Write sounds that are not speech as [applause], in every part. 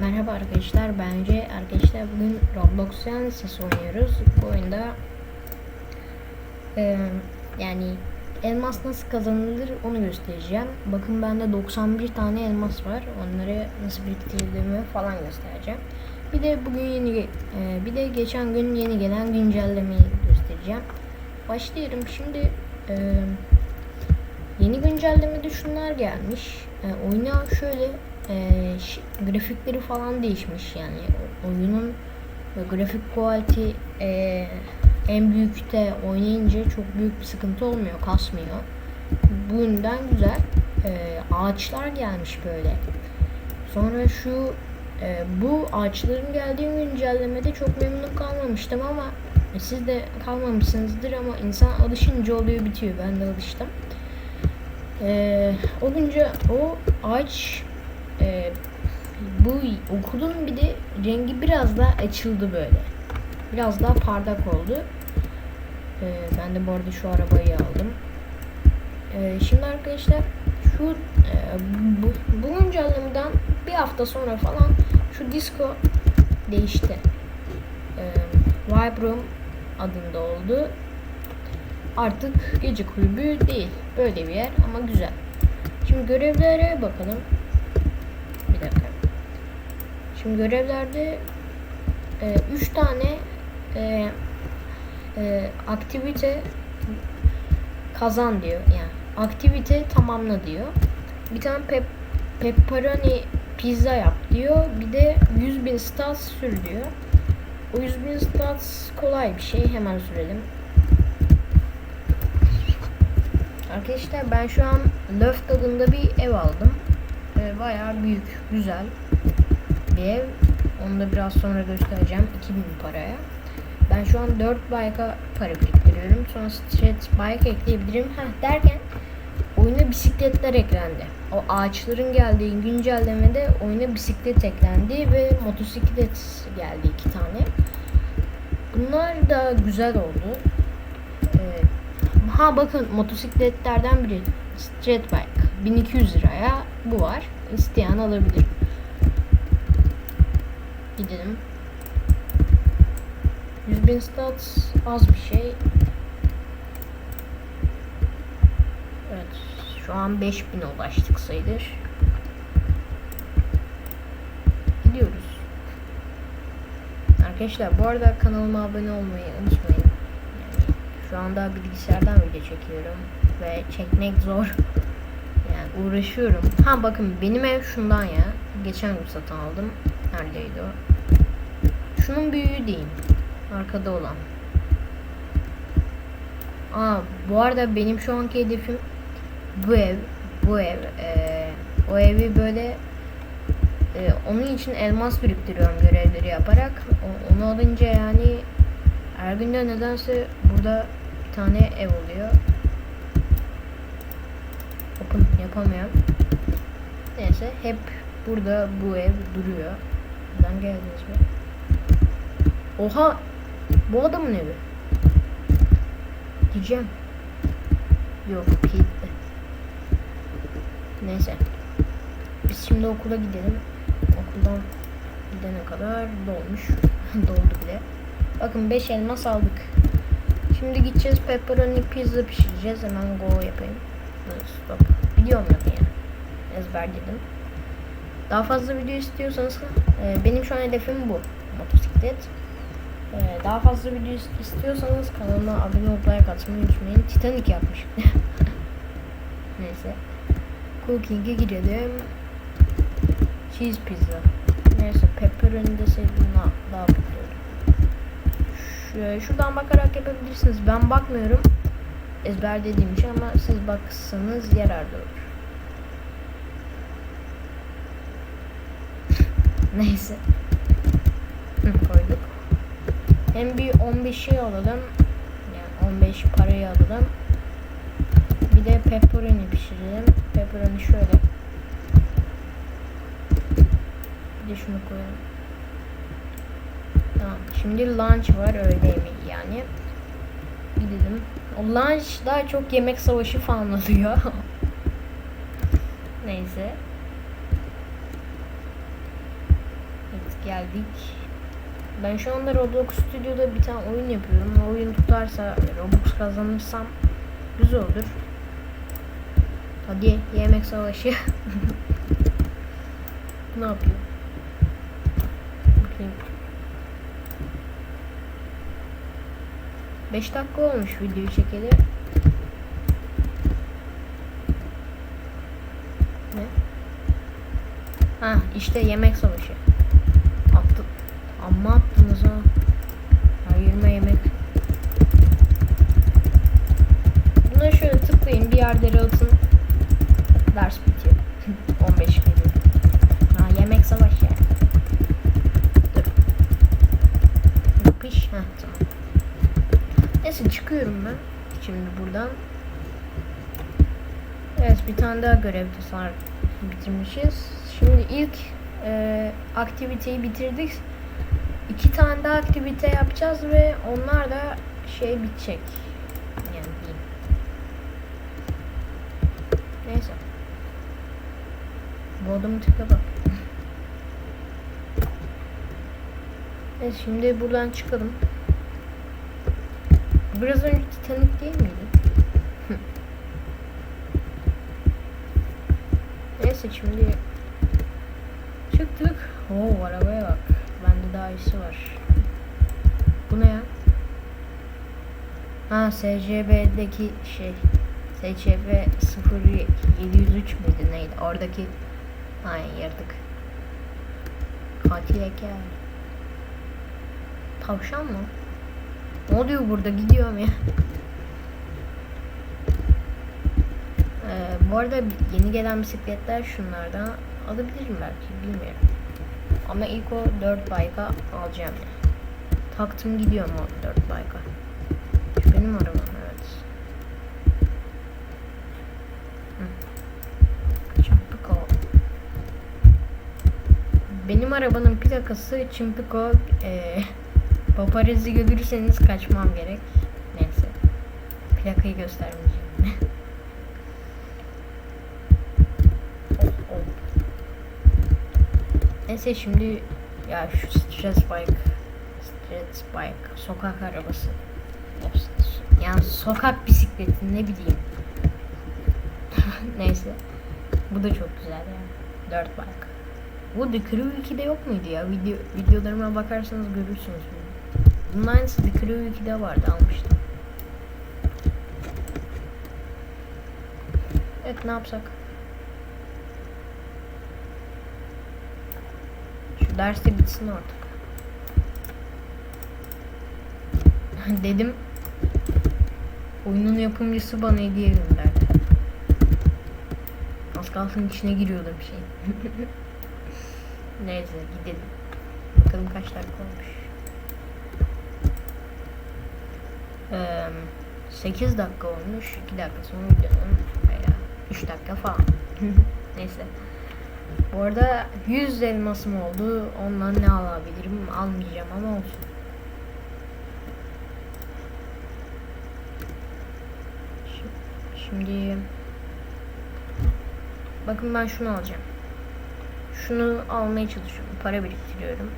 Merhaba arkadaşlar. Bence arkadaşlar bugün Roblox Genesis oynuyoruz. Bu oyunda e, yani elmas nasıl kazanılır onu göstereceğim. Bakın bende 91 tane elmas var. Onları nasıl biriktirdiğimi falan göstereceğim. Bir de bugün yeni e, bir de geçen gün yeni gelen güncellemeyi göstereceğim. Başlıyorum. Şimdi e, Yeni güncellemede şunlar gelmiş. E, oyuna şöyle e, grafikleri falan değişmiş yani oyunun e, grafik quality e, en büyükte oynayınca çok büyük bir sıkıntı olmuyor, kasmıyor. Bu yönden güzel. E, ağaçlar gelmiş böyle. Sonra şu e, bu ağaçların geldiği güncellemede çok memnun kalmamıştım ama e, siz de kalmamışsınızdır ama insan alışınca oluyor bitiyor. Ben de alıştım. Ee, olunca o ağaç e, bu okulun bir de rengi biraz daha açıldı böyle. Biraz daha parlak oldu. Ee, ben de bu arada şu arabayı aldım. Ee, şimdi arkadaşlar şu e, bu, bu güncellemeden bir hafta sonra falan şu disco değişti. Ee, Vibe Room adında oldu artık gece kulübü değil. Böyle bir yer ama güzel. Şimdi görevlere bakalım. Şimdi görevlerde 3 tane e, e, aktivite kazan diyor. Yani aktivite tamamla diyor. Bir tane pep, pepperoni pizza yap diyor. Bir de 100 bin stats sür diyor. O 100 bin stats kolay bir şey. Hemen sürelim. Arkadaşlar ben şu an Loft adında bir ev aldım. Ee, bayağı büyük, güzel ev. Onu da biraz sonra göstereceğim 2000 paraya. Ben şu an 4 bike'a para biriktiriyorum. Sonra street bike ekleyebilirim. Heh, derken oyuna bisikletler eklendi. O ağaçların geldiği güncellemede oyuna bisiklet eklendi ve motosiklet geldi iki tane. Bunlar da güzel oldu. Ee, Ha bakın motosikletlerden biri Street Bike 1200 liraya bu var. İsteyen alabilir. Gidelim. 100 bin stats az bir şey. Evet. Şu an 5000 ulaştık sayılır. Gidiyoruz. Arkadaşlar bu arada kanalıma abone olmayı unutmayın. Şu anda bilgisayardan video çekiyorum ve çekmek zor. Yani uğraşıyorum. Ha bakın benim ev şundan ya. Geçen gün satın aldım. Neredeydi o? Şunun büyüğü değil. Arkada olan. Aa bu arada benim şu anki hedefim bu ev. Bu ev. Ee, o evi böyle e, onun için elmas biriktiriyorum görevleri yaparak. O, onu alınca yani her günde nedense burada bir tane ev oluyor. Bakın yapamıyorum. Neyse hep burada bu ev duruyor. Buradan geldiniz mi? Oha! Bu adamın evi. Diyeceğim. Yok kilitli. Neyse. Biz şimdi okula gidelim. Okuldan gidene kadar dolmuş. [laughs] Doldu bile. Bakın 5 elmas aldık. Şimdi gideceğiz pepperoni pizza pişireceğiz. Hemen go yapayım. Stop. Biliyorum ya yani. Ezberledim. Daha fazla video istiyorsanız e, benim şu an hedefim bu. Motosiklet. E, daha fazla video is- istiyorsanız kanalıma abone olup like unutmayın. Titanic yapmış. [laughs] Neyse. Cooking'e girelim. Cheese pizza. Neyse pepperoni deseydim daha, daha mutlu Şuradan bakarak yapabilirsiniz. Ben bakmıyorum. Ezberlediğim şey ama siz baksanız yararlı olur. [laughs] Neyse. Koyduk. Hem bir 15'i alalım. Yani 15 parayı alalım. Bir de pepperoni pişirelim. Pepperoni şöyle. Bir de şunu koyalım. Tamam. Şimdi lunch var öğle yemeği yani. Gidelim. O lunch daha çok yemek savaşı falan [laughs] oluyor. Neyse. geldik. Ben şu anda Roblox Studio'da bir tane oyun yapıyorum. O oyun tutarsa, Robux kazanırsam güzel olur. Hadi yemek savaşı. [laughs] ne yapıyor? Bakayım. 5 dakika olmuş videoyu çekeli. Ne? Ha işte yemek savaşı. Amma attınız ha. Ayırma yemek. Buna şöyle tıklayın bir yerlere atın. Ders bitiyor. [laughs] 15 geliyor. Ha yemek savaşı yani. Dur. Yapış. Heh tamam. Neyse çıkıyorum ben. Şimdi buradan. Evet bir tane daha görev tasar bitirmişiz. Şimdi ilk e, aktiviteyi bitirdik. İki tane daha aktivite yapacağız ve onlar da şey bitecek. Yani diyeyim. Neyse. Adamın tipe bak. Evet şimdi buradan çıkalım. Biraz önce Titanic değil miydi? Neyse şimdi çıktık. Oo arabaya bak. Bende daha iyisi var. Bu ne ya? Ha SCB'deki şey SCB 0703 müydü neydi? Oradaki Aynen yırtık. Katil Eker. Tavşan mı? Ne oluyor burada? Gidiyorum ya. Ee, bu arada yeni gelen bisikletler şunlardan alabilirim belki bilmiyorum. Ama ilk o 4 bike'a alacağım. Taktım gidiyorum o 4 bike'a. Benim arabam evet. Hı. Çimpiko. Benim arabanın plakası Çimpiko. Ee, [laughs] paparazzi görürseniz kaçmam gerek. Neyse. Plakayı göstermeyeceğim. Oh, oh. Neyse şimdi ya şu stres bike stres bike sokak arabası. Yani sokak bisikleti ne bileyim. [laughs] Neyse. Bu da çok güzel ya. Dört bike. Bu The Crew 2'de yok muydu ya? Video videolarıma bakarsanız görürsünüz. Bunu bunun aynısı The Crew 2'de vardı almıştım. Evet ne yapsak Şu ders de bitsin artık. [laughs] Dedim. Oyunun yapımcısı bana hediye gönderdi. Az kalsın içine giriyordum şey. [laughs] Neyse gidelim. Bakalım kaç dakika olmuş. Ee, 8 dakika olmuş. 2 dakika sonra veya 3 dakika falan. [laughs] Neyse. Bu arada 100 elmasım oldu. Ondan ne alabilirim? Almayacağım ama olsun. Şimdi bakın ben şunu alacağım. Şunu almaya çalışıyorum. Para biriktiriyorum.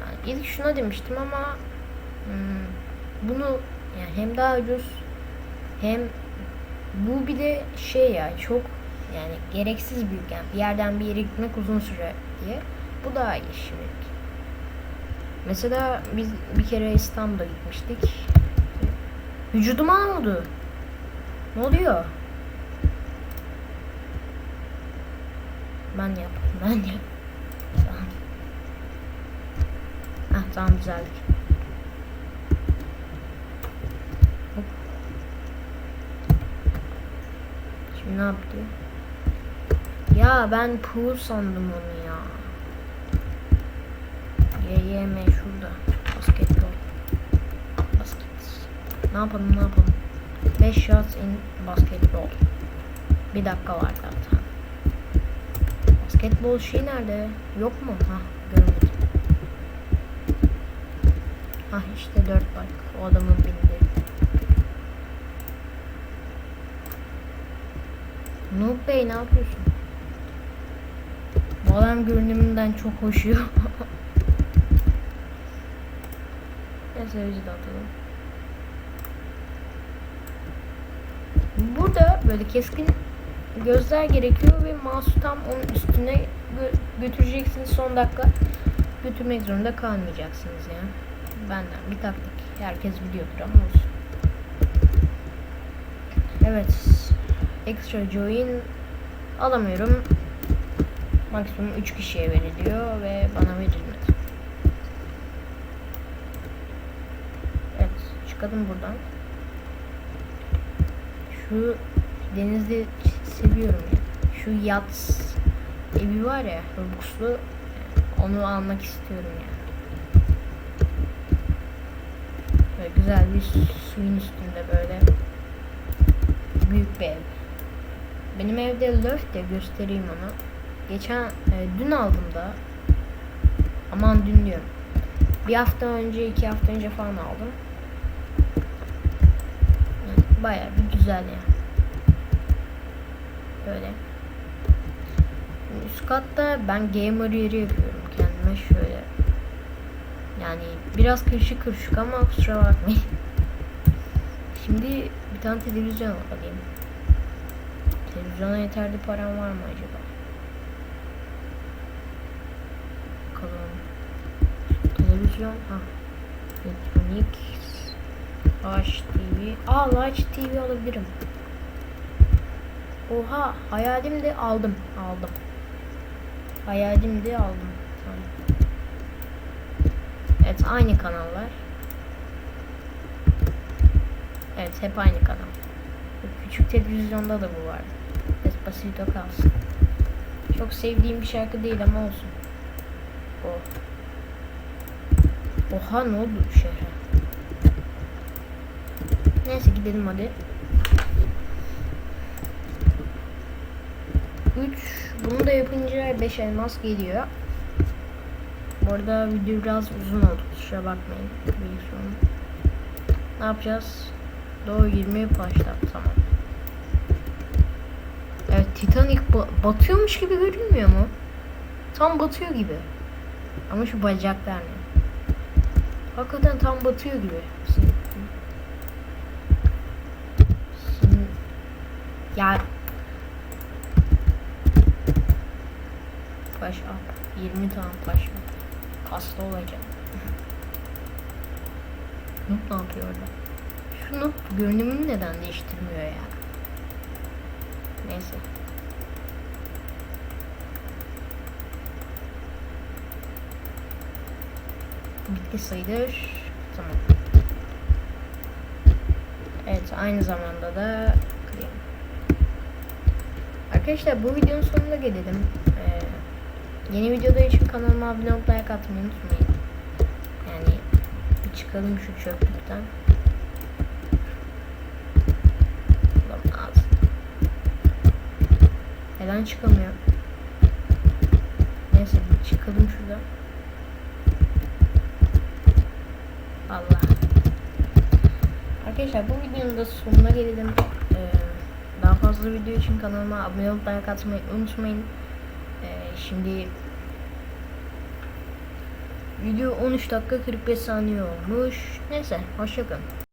Yani ilk şuna demiştim ama hmm, bunu yani hem daha ucuz hem bu bir de şey ya çok yani gereksiz büyük bir yerden bir yere gitmek uzun süre diye. Bu daha iyi şimdi. Mesela biz bir kere İstanbul'a gitmiştik. Vücuduma ne oldu? Ne oluyor? Ben yap. Ben yap. Tamam. Ah tamam düzeldik. Şimdi ne yaptı? Ya ben pool sandım onu ya. YYM şurada. Basketbol. Basket. Ne yapalım ne yapalım. 5 shots in basketbol. Bir dakika var zaten. Basketbol şey nerede? Yok mu? Ha görmedim. Ha işte 4 bak. O adamın bindi. Noob Bey ne yapıyorsun? Adam görünümünden çok hoşuyor. [laughs] Neyse yüzü de atalım. Burada böyle keskin gözler gerekiyor ve mouse'u tam onun üstüne gö- götüreceksiniz son dakika. Götürmek zorunda kalmayacaksınız ya. Benden bir taktik. Herkes biliyordur ama olsun. Evet. Extra join alamıyorum. Maksimum 3 kişiye veriliyor ve bana verilmedi. Evet, çıkalım buradan. Şu denizde seviyorum ya. Şu yat evi var ya, Robux'lu. Onu almak istiyorum ya. Böyle güzel bir suyun üstünde böyle büyük bir ev. Benim evde löf de göstereyim onu. Geçen e, dün aldım da. Aman dün diyorum. Bir hafta önce, iki hafta önce falan aldım. Baya bir güzel ya. Böyle. Üst katta ben gamer yeri yapıyorum kendime şöyle. Yani biraz kırışık kırışık ama kusura bakmayın. Şimdi bir tane televizyon alayım. Televizyona yeterli param var mı acaba? Bakalım. Televizyon. Ha. Elektronik. Large TV. Aa Large TV alabilirim. Oha hayalim de aldım. Aldım. Hayalim de aldım. Evet aynı kanallar. Evet hep aynı kanal. Küçük televizyonda da bu vardı. Despacito kalsın. Çok sevdiğim bir şarkı değil ama olsun. O. Oha ne oldu şehre? Neyse gidelim hadi. 3 bunu da yapınca 5 elmas geliyor. Bu arada video biraz uzun oldu. Kusura bakmayın. Bilgisayarım. Ne yapacağız? Doğru 20 başlat. Tamam. Evet Titanic ba- batıyormuş gibi görünmüyor mu? Tam batıyor gibi. Ama şu bacaklar ne? Hakikaten tam batıyor gibi. Ya up. 20 tane taş var. Kaslı olacak. [laughs] Noob ne yapıyor orada? Şu görünümünü neden değiştirmiyor ya? Neyse. Bitti sayılır. Tamam. Evet aynı zamanda da clean. Arkadaşlar bu videonun sonuna gelelim. Ee, yeni videoda için kanalıma abone olup like atmayı unutmayın. Yani bir çıkalım şu çöplükten. Ulan az. Neden çıkamıyor? Neyse çıkalım şuradan. Allah. Arkadaşlar bu videonun da sonuna gelelim. Ee, daha fazla video için kanalıma abone olup like atmayı unutmayın. Ee, şimdi video 13 dakika 45 saniye olmuş. Neyse hoşçakalın.